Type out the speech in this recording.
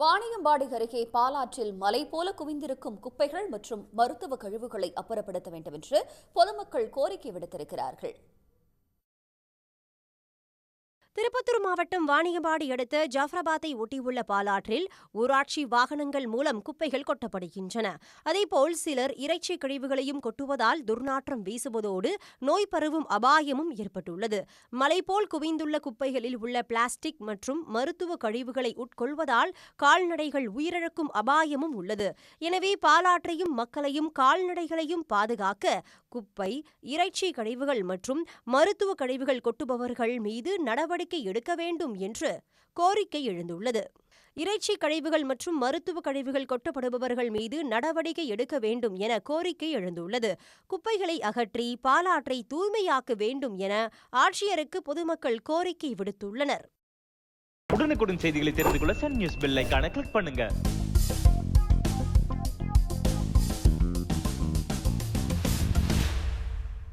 வாணியம்பாடி அருகே பாலாற்றில் மலை போல குவிந்திருக்கும் குப்பைகள் மற்றும் மருத்துவ கழிவுகளை அப்புறப்படுத்த வேண்டும் என்று பொதுமக்கள் கோரிக்கை விடுத்திருக்கிறார்கள். திருப்பத்தூர் மாவட்டம் வாணியம்பாடி அடுத்த ஜாஃபராபாத்தை ஒட்டியுள்ள பாலாற்றில் ஊராட்சி வாகனங்கள் மூலம் குப்பைகள் கொட்டப்படுகின்றன. அதேபோல் சிலர் இறைச்சி கழிவுகளையும் கொட்டுவதால் துர்நாற்றம் வீசுவதோடு நோய் பரவும் அபாயமும் ஏற்பட்டுள்ளது. மலைபோல் குவிந்துள்ள குப்பைகளில் உள்ள பிளாஸ்டிக் மற்றும் மருத்துவ கழிவுகளை உட்கொள்வதால் கால்நடைகள் உயிரிழக்கும் அபாயமும் உள்ளது. எனவே பாலாற்றையும் மக்களையும் கால்நடைகளையும் பாதுகாக்க குப்பை இறைச்சி கழிவுகள் மற்றும் மருத்துவ கழிவுகள் கொட்டுபவர்கள் மீது நடவடிக்கை எடுக்க வேண்டும் என்று கோரிக்கை எழுந்துள்ளது. இறைச்சி கழிவுகள் மற்றும் மருத்துவ கழிவுகள் கொட்டப்படுபவர்கள் மீது நடவடிக்கை எடுக்க வேண்டும் என கோரிக்கை எழுந்துள்ளது. குப்பைகளை அகற்றி பாலாற்றை தூய்மையாக்க வேண்டும் என ஆட்சியருக்கு பொதுமக்கள் கோரிக்கை விடுத்துள்ளனர். உடனுக்குடன் செய்திகளை தெரிந்து கொள்ள சன் நியூஸ் பெல் கிளிக் பண்ணுங்க.